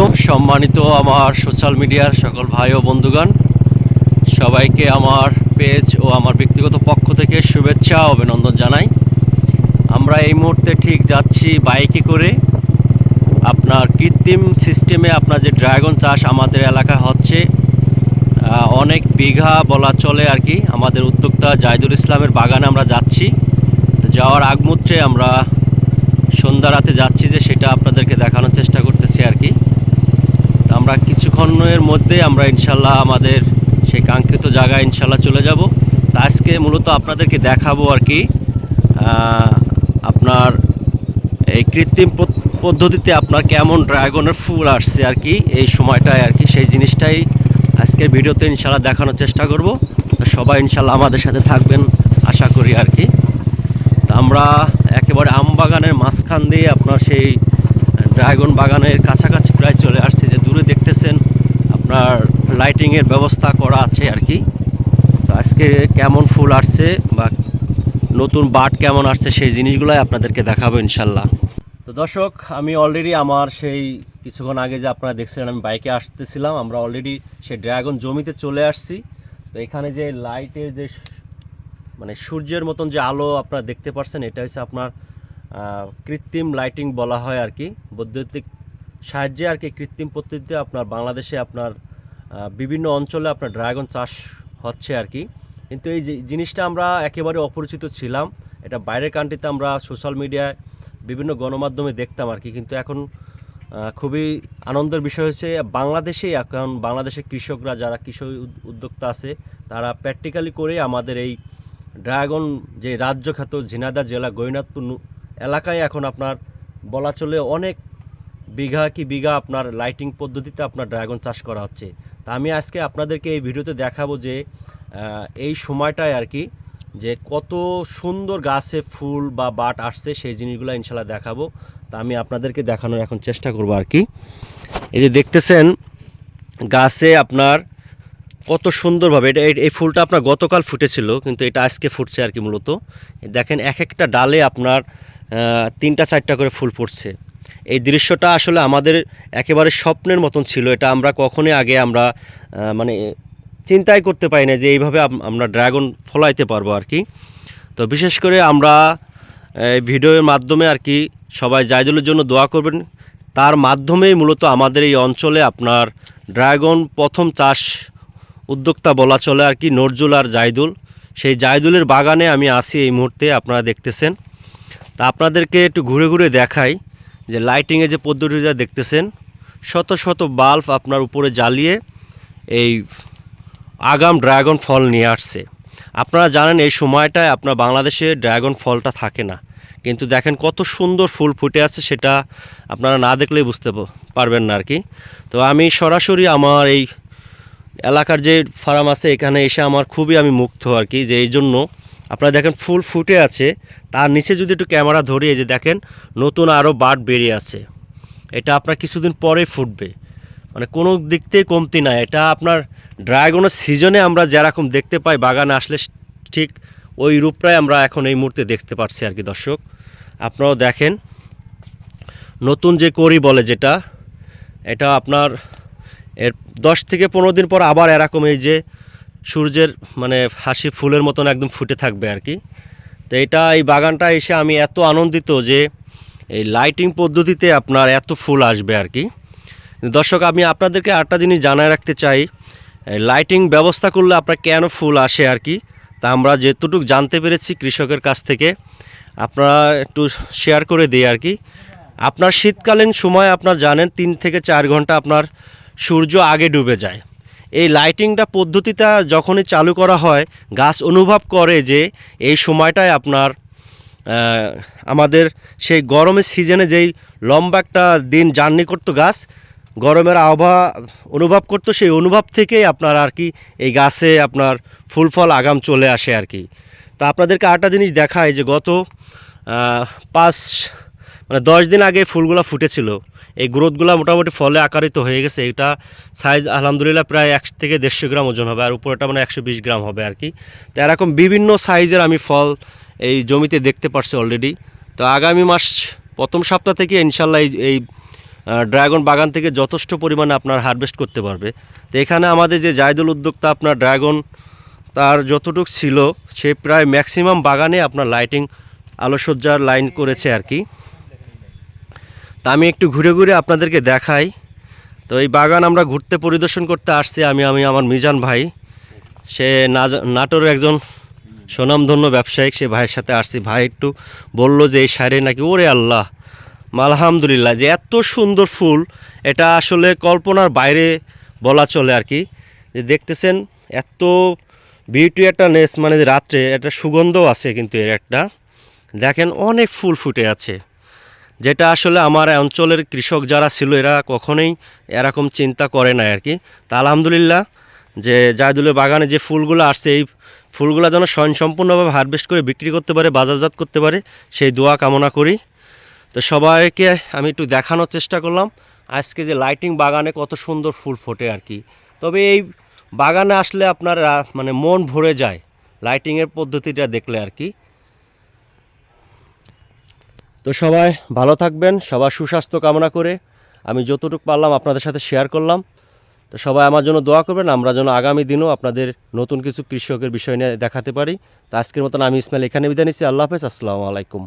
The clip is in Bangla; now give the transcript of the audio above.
আলাইকুম। সম্মানিত আমার সোশ্যাল মিডিয়ার সকল ভাই ও বন্ধুগণ, সবাইকে আমার পেজ ও আমার ব্যক্তিগত পক্ষ থেকে শুভেচ্ছা অভিনন্দন জানাই। আমরা এই মুহূর্তে ঠিক যাচ্ছি বাইকে করে। আপনার কৃত্রিম সিস্টেমে আপনার যে ড্রাগন চাষ আমাদের এলাকায় হচ্ছে অনেক বিঘা বলা চলে আর কি। আমাদের উদ্যোক্তা জাহিদুল ইসলামের বাগানে আমরা যাচ্ছি। যাওয়ার আগমুহূর্তে আমরা সন্ধ্যা রাতে যাচ্ছি যে সেটা আপনাদেরকে দেখানোর চেষ্টা করতেছি আর কি। কিছুক্ষণের মধ্যে আমরা ইনশাল্লাহ আমাদের সেই কাঙ্ক্ষিত জায়গায় ইনশাল্লাহ চলে যাব। তা আজকে মূলত আপনাদেরকে দেখাবো আর কি আপনার এই কৃত্রিম পদ্ধতিতে আপনার কেমন ড্রাগনের ফুল আসছে আর কি, এই সময়টায় আর কি, সেই জিনিসটাই আজকের ভিডিওতে ইনশাল্লাহ দেখানোর চেষ্টা করব। সবাই ইনশাল্লাহ আমাদের সাথে থাকবেন আশা করি আর কি। তা আমরা একেবারে আম বাগানের মাঝখান দিয়ে আপনার সেই ড্রাগন বাগানের কাছাকাছি প্রায় চলে আসছে যে দূরে দেখতেছেন আপনার লাইটিংয়ের ব্যবস্থা করা আছে আর কি। তো আজকে কেমন ফুল আসছে বা নতুন বাট কেমন আসছে সেই জিনিসগুলোই আপনাদেরকে দেখাবো ইনশাল্লাহ। তো দর্শক, আমি অলরেডি আমার সেই কিছুক্ষণ আগে যে আপনারা দেখছিলেন, আমি বাইকে আসতেছিলাম, আমরা অলরেডি সেই ড্রাগন জমিতে চলে আসছি। তো এখানে যে লাইটের যে মানে সূর্যের মতন যে আলো আপনারা দেখতে পাচ্ছেন, এটা হচ্ছে আপনার কৃত্রিম লাইটিং বলা হয় আর কি। বৈদ্যুতিক সাহায্যে আর কি কৃত্রিম পদ্ধতিতে আপনার বাংলাদেশে আপনার বিভিন্ন অঞ্চলে আপনার ড্রাগন চাষ হচ্ছে আর কি। কিন্তু এই যে জিনিসটা আমরা একেবারে অপরিচিত ছিলাম, এটা বাইরের কান্ট্রিতে আমরা সোশ্যাল মিডিয়ায় বিভিন্ন গণমাধ্যমে দেখতাম আর কি। কিন্তু এখন খুবই আনন্দের বিষয় হচ্ছে, বাংলাদেশেই এখন বাংলাদেশের কৃষকরা যারা কৃষক উদ্যোক্তা আছে, তারা প্র্যাকটিক্যালি করে আমাদের এই ড্রাগন যে রাজ্য খ্যাত ঝিনাইদহ জেলা গৈনাথপুর এলাকায় এখন আপনার বলা চলে অনেক বিঘা কি বিঘা আপনার লাইটিং পদ্ধতিতে আপনার ড্রাগন চাষ করা হচ্ছে? তা আমি আজকে আপনাদেরকে এই ভিডিওতে দেখাবো যে এই সময়টায় আর কি, যে কত সুন্দর গাছে ফুল বা বাট আসছে সেই জিনিসগুলো ইনশাল্লাহ দেখাবো। তা আমি আপনাদেরকে দেখানোর এখন চেষ্টা করব আর কি। এই যে দেখতেছেন, গাছে আপনার কত সুন্দরভাবে, এটা এই- ফুলটা আপনার গতকাল ফুটেছিল, কিন্তু এটা আজকে ফুটছে আর কি মূলত। দেখেন এক একটা ডালে আপনার তিনটা চারটা করে ফুল ফুটছে। এই দৃশ্যটা আসলে আমাদের একেবারে স্বপ্নের মতন ছিল। এটা আমরা কখনোই আগে আমরা মানে চিন্তাই করতে পারি না যে এইভাবে আমরা ড্রাগন ফলাইতে পারব আর কি। তো বিশেষ করে আমরা, এই ভিডিওর মাধ্যমে আর কি সবাই জায়দুলের জন্য দোয়া করবেন। তার মাধ্যমেই মূলত আমাদের এই অঞ্চলে আপনার ড্রাগন প্রথম চাষ উদ্যোক্তা বলা চলে আর কি, নজরুল আর জায়দুল সেই জায়দুলের বাগানে আমি আছি এই মুহূর্তে, আপনারা দেখতেছেন। তা আপনাদেরকে একটু ঘুরে ঘুরে দেখাই। যে লাইটিংয়ে যে পদ্ধতিটা দেখতেছেন, শত শত বাল্ব আপনার উপরে জ্বালিয়ে এই আগাম ড্রাগন ফল নিয়ে আসছে। আপনারা জানেন এই সময়টায় আপনার বাংলাদেশে ড্রাগন ফলটা থাকে না। কিন্তু দেখেন কত সুন্দর ফুল ফুটে আছে সেটা আপনারা না দেখলেই বুঝতে পারবেন না আর কি তো আমি সরাসরি আমার এই এলাকার যে ফার্ম আছে, এখানে এসে আমার খুবই আমি মুগ্ধ আর কি যে এই জন্য আপনারা দেখেন ফুল ফুটে আছে। তার নিচে যদি একটু ক্যামেরা ধরি যে দেখেন, নতুন আরও বাট বেরিয়ে আছে। এটা আপনার কিছুদিন পরে ফুটবে। মানে কোনো দিক থেকে কমতি না এটা আপনার ড্রাগনের সিজনে আমরা যেরকম দেখতে পাই, বাগানে আসলে ঠিক ওই রূপটাই আমরা এখন এই মুহূর্তে দেখতে পাচ্ছি আর কি দর্শক। আপনারাও দেখেন, নতুন যে করি বলে যেটা, এটা আপনার এর দশ থেকে পনেরো দিন পর আবার এরকম এই যে সূর্যের মানে হাসি ফুলের মতন একদম ফুটে থাকবে আর কি। তো এটা এই বাগানটা এসে আমি এত আনন্দিত যে এই লাইটিং পদ্ধতিতে আপনার এত ফুল আসবে আর কি। দর্শক, আমি আপনাদেরকে আরেকটা জিনিস জানায় রাখতে চাই। লাইটিং ব্যবস্থা করলে আপনার কেন ফুল আসে আর কি? তা আমরা যেতটুকু জানতে পেরেছি কৃষকের কাছ থেকে, আপনারা একটু শেয়ার করে দিই আর কি। আপনার শীতকালীন সময়, আপনার জানেন, তিন থেকে চার ঘণ্টা আপনার সূর্য আগে ডুবে যায়। এই লাইটিংটা পদ্ধতিটা যখনই চালু করা হয়, গাছ অনুভব করে যে এই সময়টায় আপনার আমাদের সেই গরমের সিজনে যেই লম্বা একটা দিন জার্নি করতো গাছ, গরমের আবহাওয়া অনুভব করতো, সেই অনুভব থেকেই আপনার আর কি এই গাছে আপনার ফুল ফল আগাম চলে আসে আর কি। তা আপনাদেরকে আরেকটা জিনিস দেখায় যে গত পাঁচ মানে দশ দিন আগে ফুলগুলো ফুটেছিল। এই গ্রোথগুলো মোটামুটি ফলে আকারিত হয়ে গেছে। এটা সাইজ আলহামদুলিল্লাহ প্রায় এক থেকে দেড়শো গ্রাম ওজন হবে আর উপরটা মানে একশো বিশ গ্রাম হবে আর কি। তো এরকম বিভিন্ন সাইজের আমি ফল এই জমিতে দেখতে পারছি অলরেডি তো আগামী মাস প্রথম সপ্তাহ থেকে ইনশাল্লাহ এই এই ড্রাগন বাগান থেকে যথেষ্ট পরিমাণে আপনার হারভেস্ট করতে পারবে। তো এখানে আমাদের যে জায়দুল উদ্যোক্তা আপনার ড্রাগন, তার যতটুক ছিল সে প্রায় ম্যাক্সিমাম বাগানে আপনার লাইটিং আলোসজ্জার লাইন করেছে আর কি। তা আমি একটু ঘুরে ঘুরে আপনাদেরকে দেখাই। তো এই বাগান আমরা ঘুরতে পরিদর্শন করতে আসছি আমি আমি, আমার মিজান ভাই। সে নাটোরের একজন সুনামধন্য ব্যবসায়িক, সে ভাইয়ের সাথে আসছি। ভাই একটু বলল যে, এই সারে নাকি, ওরে আল্লাহ, আলহামদুলিল্লাহ, যে এত সুন্দর ফুল। এটা আসলে কল্পনার বাইরে বলা চলে আর কি। যে দেখতেছেন, এত বিউটি একটা নেস মানে রাত্রে একটা সুগন্ধও আছে কিন্তু এর একটা। দেখেন অনেক ফুল ফুটে আছে। যেটা আসলে আমার অঞ্চলের কৃষক যারা ছিল, এরা কখনোই এরকম চিন্তা করে না আর কি তা আলহামদুলিল্লাহ যে জায়দুলের বাগানে যে ফুলগুলো আসছে, এই ফুলগুলো যেন স্বয়ংসম্পূর্ণভাবে হারভেস্ট করে বিক্রি করতে পারে, বাজারজাত করতে পারে, সেই দোয়া কামনা করি। তো সবাইকে আমি একটু দেখানোর চেষ্টা করলাম, আজকে যে লাইটিং বাগানে কত সুন্দর ফুল ফোটে আর কি তবে এই বাগানে আসলে আপনার মানে মন ভরে যায় লাইটিংয়ের পদ্ধতিটা দেখলে আর কি তো সবাই ভালো থাকবেন, সবার সুস্বাস্থ্য কামনা করে আমি যতটুকু পারলাম আপনাদের সাথে শেয়ার করলাম। তো সবাই আমার জন্য দোয়া করবেন, আমরা যেন আগামী দিনও আপনাদের নতুন কিছু কৃষকের বিষয় নিয়ে দেখাতে পারি। তো আজকের মতন আমি ইসমাইল এখানে বিদায় নিচ্ছি, আল্লাহ হাফেজ, আসসালামু আলাইকুম।